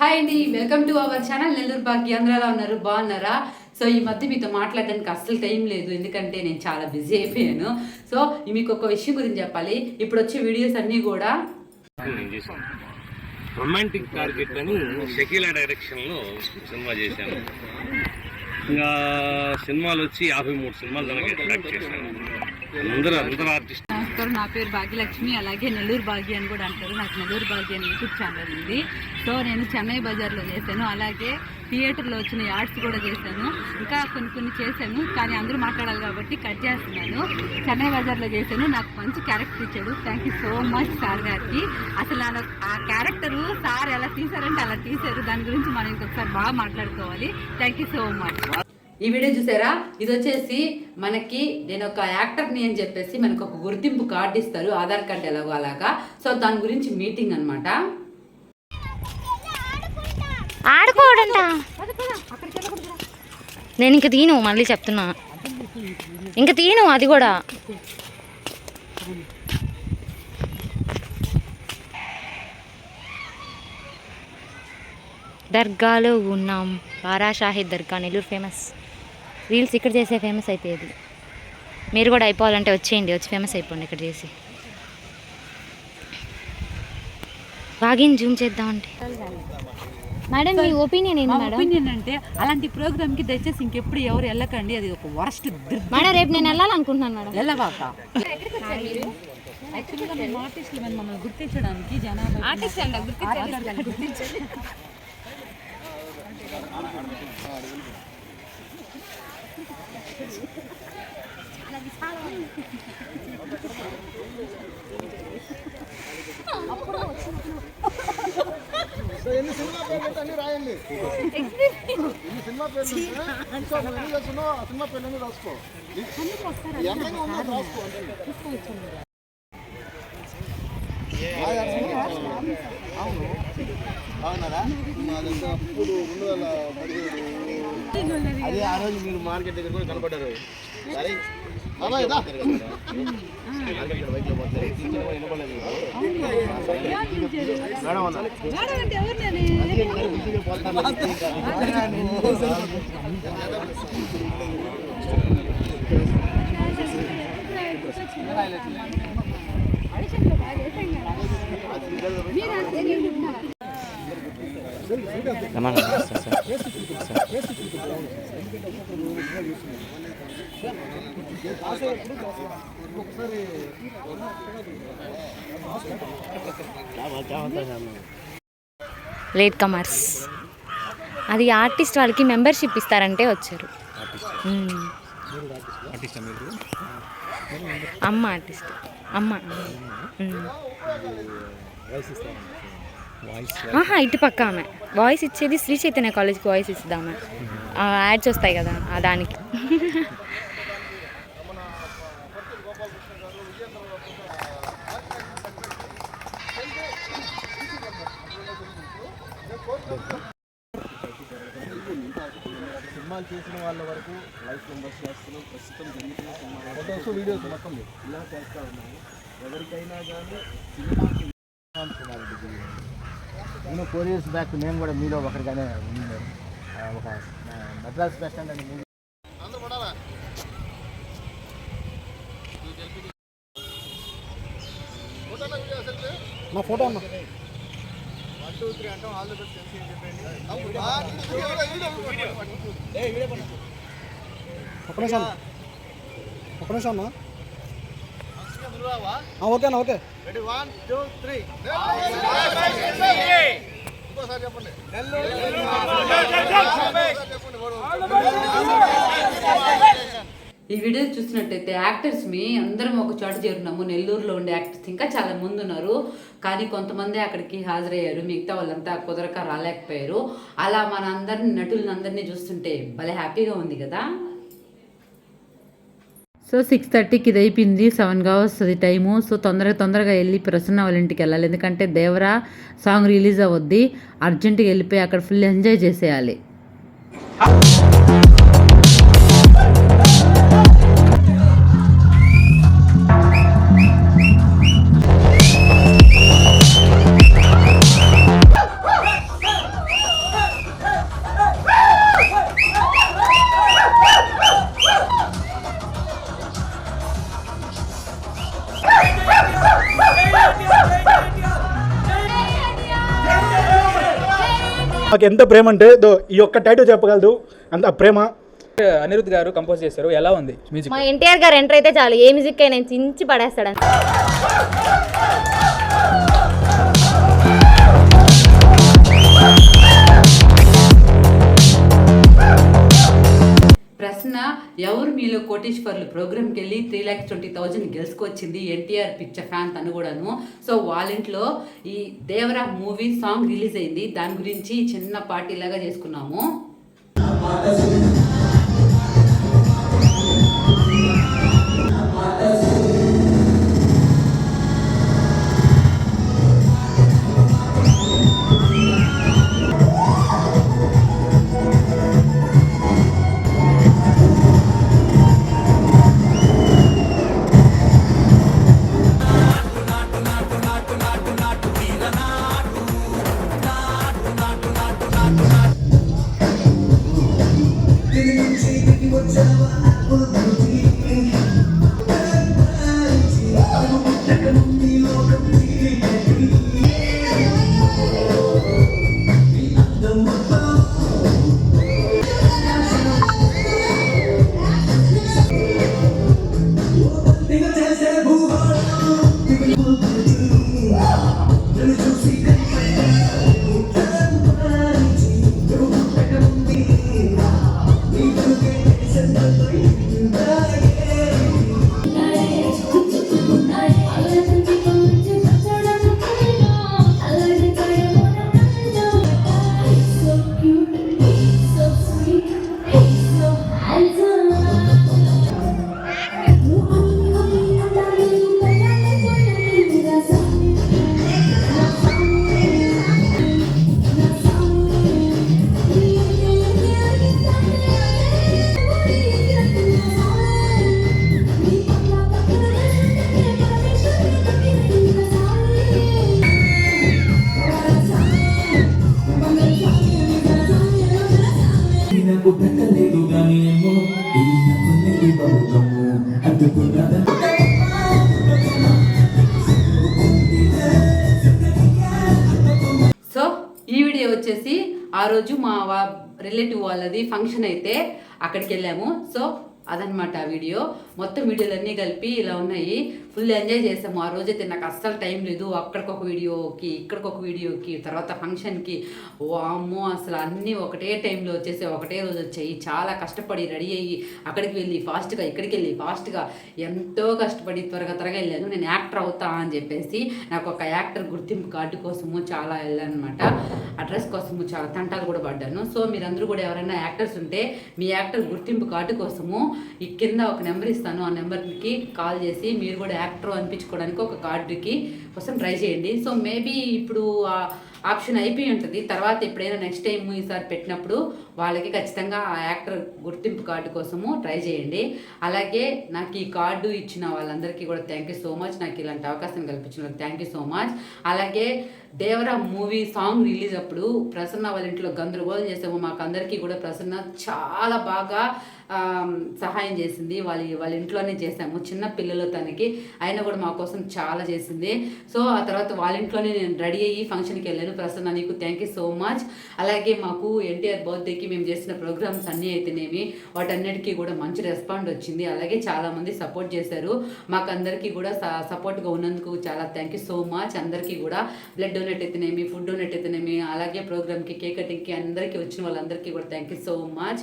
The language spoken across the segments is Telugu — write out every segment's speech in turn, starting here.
హాయ్ అండి welcome to our channel Nellore Bhagya అందరూ ఉన్నారు? బాగున్నారా? సో ఈ మధ్య మీతో మాట్లాడడానికి అస్సలు టైం లేదు ఎందుకంటే నేను చాలా బిజీ అయిపోయాను. సో మీకు ఒక విషయం గురించి చెప్పాలి. ఇప్పుడు వచ్చే వీడియోస్ అన్నీ కూడా రొమాంటిక్ టార్గెట్ అని షకీలా డైరెక్షన్లో సినిమా చేశాను. ఇంకా సినిమాలు వచ్చి యాభై మూడు సినిమాలు తనకి అట్రాక్ట్ చేశాను. అందరూ అందరూ ఆర్టిస్ట్ అంటారు. నా పేరు భాగ్యలక్ష్మి అలాగే నెల్లూరు భాగ్య అని కూడా అంటారు. నాకు నెల్లూరు భాగ్య అని యూట్యూబ్ ఛానల్ ఉంది. సో నేను చెన్నై బజార్లో చేశాను. అలాగే థియేటర్లో వచ్చిన యాడ్స్ కూడా చేశాను. ఇంకా కొన్ని కొన్ని చేశాను. కానీ అందరూ మాట్లాడాలి కాబట్టి కట్ చేస్తున్నాను. చెన్నై బజార్లో చేశాను. నాకు మంచి క్యారెక్టర్ ఇచ్చాడు. Thank you so much sir గారికి. అసలు అలా ఆ క్యారెక్టర్ సార్ ఎలా తీశారంటే అలా తీశారు. దాని గురించి మనం ఇంకొకసారి బాగా మాట్లాడుకోవాలి. థ్యాంక్ యూ సో మచ్ ఈ వీడియో చూసారా? ఇది వచ్చేసి మనకి నేను ఒక యాక్టర్ని అని చెప్పేసి మనకు ఒక గుర్తింపు కార్డు ఇస్తారు. ఆధార్ కార్డు ఎలాగో అలాగా. సో దాని గురించి మీటింగ్ అనమాట ఆడుకోవడంట నేను ఇంక తీను మళ్ళీ చెప్తున్నా. ఇంక తీను అది కూడా. దర్గాలో ఉన్నాం. బారాషాహిద్ దర్గా నెల్లూరు ఫేమస్ రీల్స్ ఇక్కడ చేసే ఫేమస్ అయిపోయేది మీరు కూడా అయిపోవాలంటే వచ్చేయండి వచ్చి ఫేమస్ అయిపోండి ఇక్కడ చేసి. బాగిన్ జూమ్ చేద్దామంటే మేడం మీ ఒపీనియన్ ఏంది మేడం? ఒపీనియన్ అంటే అలాంటి ప్రోగ్రామ్కి దయచేసి ఇంకెప్పుడు ఎవరు వెళ్ళకండి అది ఒక వరస్ట్ మేడం రేపు నేను వెళ్ళాలనుకుంటున్నాను మేడం. వెళ్ళవాక యాక్చువల్గా మేము ఆర్టిస్టులు మేము మమ్మల్ని గుర్తించడానికి జనాభా ఆర్టిస్ట్ గుర్తించండి ఎన్ని సినిమా పేర్లు అన్ని రాయండి. ఎన్ని సినిమా పేర్లు సినిమా చేస్తున్నావు ఆ సినిమా పేర్లు రాసుకో. ఎంతగా రాసుకో అవును. అవునరా మా దగ్గర అప్పుడు రెండు వేల పదిహేడు అదే ఆ రోజు మీరు మార్కెట్ దగ్గర కూడా కనపడ్డారు. సరే. మేడం లేట్ కమర్స్ అది ఆర్టిస్ట్ వాళ్ళకి మెంబర్షిప్ ఇస్తారంటే వచ్చారు. మ్మ్. అమ్మ ఆర్టిస్ట్ అమ్మ. మ్మ్. ఆహా ఇటు పక్క ఆమె. వాయిస్ ఇచ్చేది శ్రీ చైతన్య కాలేజ్కి వాయిస్ ఇస్తుంది ఆమె. ఆ యాడ్స్ వస్తాయి కదా ఆ దానికి. సినిమాలు చేసిన వాళ్ళ వరకు లైఫ్ మెంబర్స్ చేస్తున్నాం ప్రస్తుతం జరుగుతున్న సినిమా ఫొటోస్ వీడియోస్ మొత్తం ఇలా చేస్తూ ఉన్నాము ఎవరికైనా కానీ సినిమాకి నేను ఫోర్ ఇయర్స్ బ్యాక్ నేను కూడా మీలో ఒకరిగానే ఉన్నాను ఒక మద్రాస్ బస్ స్టాండ్ అని నా మా ఫోటో అన్న. వన్ టూ త్రీ అంటాం ఆల్ ది బెస్ట్ చెప్పండి ఒక నిమిషం ఒక నిమిషం అన్న. ఓకే అన్న okay. Ready one two three ఇంకోసారి చెప్పండి. ఈ వీడియో చూసినట్టయితే యాక్టర్స్ మీ అందరం ఒక చోట చేరున్నాము. నెల్లూరులో ఉండే యాక్టర్స్ ఇంకా చాలా మంది ఉన్నారు. కానీ కొంతమంది అక్కడికి హాజరయ్యారు. మిగతా వాళ్ళంతా కుదరక రాలేకపోయారు. అలా మన అందరిని నటులను అందరినీ చూస్తుంటే భలే హ్యాపీగా ఉంది కదా? సో సిక్స్ థర్టీకి ఇది అయిపోయింది. సెవెన్గా వస్తుంది టైము. సో తొందరగా తొందరగా వెళ్ళి ప్రసన్న వాళ్ళ ఇంటికి వెళ్ళాలి. ఎందుకంటే దేవరా సాంగ్ రిలీజ్ అవ్వద్ది అర్జెంటుగా వెళ్ళిపోయి అక్కడ ఫుల్ ఎంజాయ్ చేసేయాలి. నాకు ఎంత ప్రేమ అంటే దో ఈ ఒక్క టైటిల్ చెప్పగలదు. అంత ప్రేమ. అనిరుద్ గారు కంపోజ్ చేశారు. ఎలా ఉంది మ్యూజిక్ మా ఎన్టీఆర్ గారు ఎంటర్ అయితే చాలు. ఏ మ్యూజిక్ అయినా చించి పడేస్తాడు ఎవరు మీలో కోటేశ్వర్లు? ప్రోగ్రామ్కి వెళ్ళి త్రీ ల్యాక్స్ ట్వంటీ థౌజండ్ గెలుచుకొచ్చింది ఎన్టీఆర్ పిక్చర్ ఫ్యాన్ తను కూడాను. సో వాళ్ళ ఇంట్లో ఈ దేవరా మూవీ సాంగ్ రిలీజ్ అయింది. దాని గురించి చిన్న పార్టీ లాగా చేసుకున్నాము నాకు పెట్టలేదు గాని ఏమో? ఈ నవ్వుని బహుగము అడ్డుకున్నదా సో ఈ వీడియో వచ్చేసి ఆ రోజు మా వా రిలేటివ్ వాళ్ళది ఫంక్షన్ అయితే అక్కడికి వెళ్ళాము. సో అదనమాట ఆ వీడియో. మొత్తం వీడియోలన్నీ కలిపి ఇలా ఉన్నాయి. ఫుల్ ఎంజాయ్ చేసాము. ఆ రోజైతే నాకు అస్సలు టైం లేదు. అక్కడికొక వీడియోకి ఇక్కడికొక వీడియోకి తర్వాత ఫంక్షన్కి. ఓ అమ్మో అసలు అన్నీ ఒకటే టైంలో వచ్చేసి ఒకటే రోజు వచ్చాయి. చాలా కష్టపడి రెడీ అయ్యి అక్కడికి వెళ్ళి ఫాస్ట్గా ఇక్కడికి వెళ్ళి ఫాస్ట్గా ఎంతో కష్టపడి త్వరగా త్వరగా వెళ్ళాను. నేను యాక్టర్ అవుతా అని చెప్పేసి నాకు ఒక యాక్టర్ గుర్తింపు కార్డు కోసము చాలా వెళ్ళాను అనమాట అడ్రస్ కోసము చాలా తంటాలు కూడా పడ్డాను. సో మీరందరూ కూడా ఎవరైనా యాక్టర్స్ ఉంటే మీ యాక్టర్ గుర్తింపు కార్డు కోసము ఈ కింద ఒక నెంబర్ ఇస్తాను. ఆ నెంబర్కి కాల్ చేసి మీరు కూడా యాక్టర్ అనిపించుకోవడానికి ఒక కార్డుకి కోసం ట్రై చేయండి. సో మేబీ ఇప్పుడు ఆ ఆప్షన్ అయిపోయి ఉంటుంది. తర్వాత ఎప్పుడైనా నెక్స్ట్ టైం ఈసారి పెట్టినప్పుడు వాళ్ళకి ఖచ్చితంగా ఆ యాక్టర్ గుర్తింపు కార్డు కోసము ట్రై చేయండి. అలాగే నాకు ఈ కార్డు ఇచ్చిన వాళ్ళందరికీ కూడా థ్యాంక్ యూ సో మచ్ నాకు ఇలాంటి అవకాశం కల్పించిన థ్యాంక్ యూ సో మచ్ అలాగే దేవరా మూవీ సాంగ్ రిలీజ్ అప్పుడు ప్రసన్న వాళ్ళ ఇంట్లో గందరగోళం చేసాము. మాకు అందరికీ కూడా ప్రసన్న చాలా బాగా సహాయం చేసింది. వాళ్ళ వాళ్ళ ఇంట్లోనే చేసాము చిన్న పిల్లలు తనకి. అయినా కూడా మా కోసం చాలా చేసింది. సో ఆ తర్వాత వాళ్ళ ఇంట్లోనే నేను రెడీ అయ్యి ఫంక్షన్కి వెళ్ళాను. ప్రసన్న నీకు థ్యాంక్ యూ సో మచ్ అలాగే మాకు ఎన్టీఆర్ బర్త్డేకి మేము చేసిన ప్రోగ్రామ్స్ అన్నీ అయితేనేమి వాటన్నిటికీ కూడా మంచి రెస్పాండ్ వచ్చింది. అలాగే చాలామంది సపోర్ట్ చేశారు. మాకు అందరికీ కూడా సపోర్ట్గా ఉన్నందుకు చాలా థ్యాంక్ యూ సో మచ్ అందరికీ కూడా బ్లడ్ డొనేట్ అయితేనేమి ఫుడ్ డొనేట్ అయితేనేమి అలాగే ప్రోగ్రామ్కి కేక్ కటింగ్కి అందరికీ వచ్చిన వాళ్ళందరికీ కూడా థ్యాంక్ యూ సో మచ్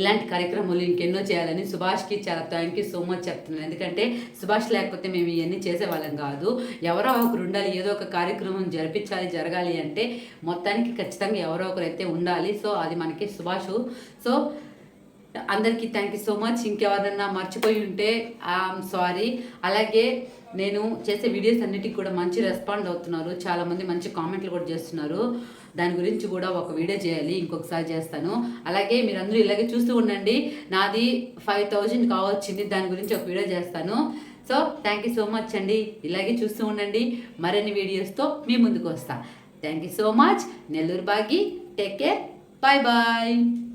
ఇలాంటి కార్యక్రమాలు ఇంకెన్నో చేయాలని సుభాష్కి చాలా థ్యాంక్ యూ సో మచ్ చెప్తున్నాను. ఎందుకంటే సుభాష్ లేకపోతే మేము ఇవన్నీ చేసేవాళ్ళం కాదు. ఎవరో ఒకరు ఉండాలి ఏదో ఒక కార్యక్రమం జరిపించాలి జరగాలి అంటే మొత్తానికి ఖచ్చితంగా ఎవరో ఒకరు అయితే ఉండాలి. సో అది మనకి సుభాష్. సో అందరికీ థ్యాంక్ యూ సో మచ్. ఇంకెవరన్నా మర్చిపోయి ఉంటే ఐఎమ్ సారీ. అలాగే నేను చేసే వీడియోస్ అన్నిటికీ కూడా మంచి రెస్పాండ్ అవుతున్నారు. చాలామంది మంచి కామెంట్లు కూడా చేస్తున్నారు. దాని గురించి కూడా ఒక వీడియో చేయాలి ఇంకొకసారి చేస్తాను. అలాగే మీరందరూ ఇలాగే చూస్తూ ఉండండి. నాది ఫైవ్ థౌజండ్ కావచ్చింది దాని గురించి ఒక వీడియో చేస్తాను. So thank you so much అండి. ఇలాగే చూస్తూ ఉండండి. మరిన్ని వీడియోస్తో మీ ముందుకు వస్తా. Thank you so much Nellore Bagi take care bye bye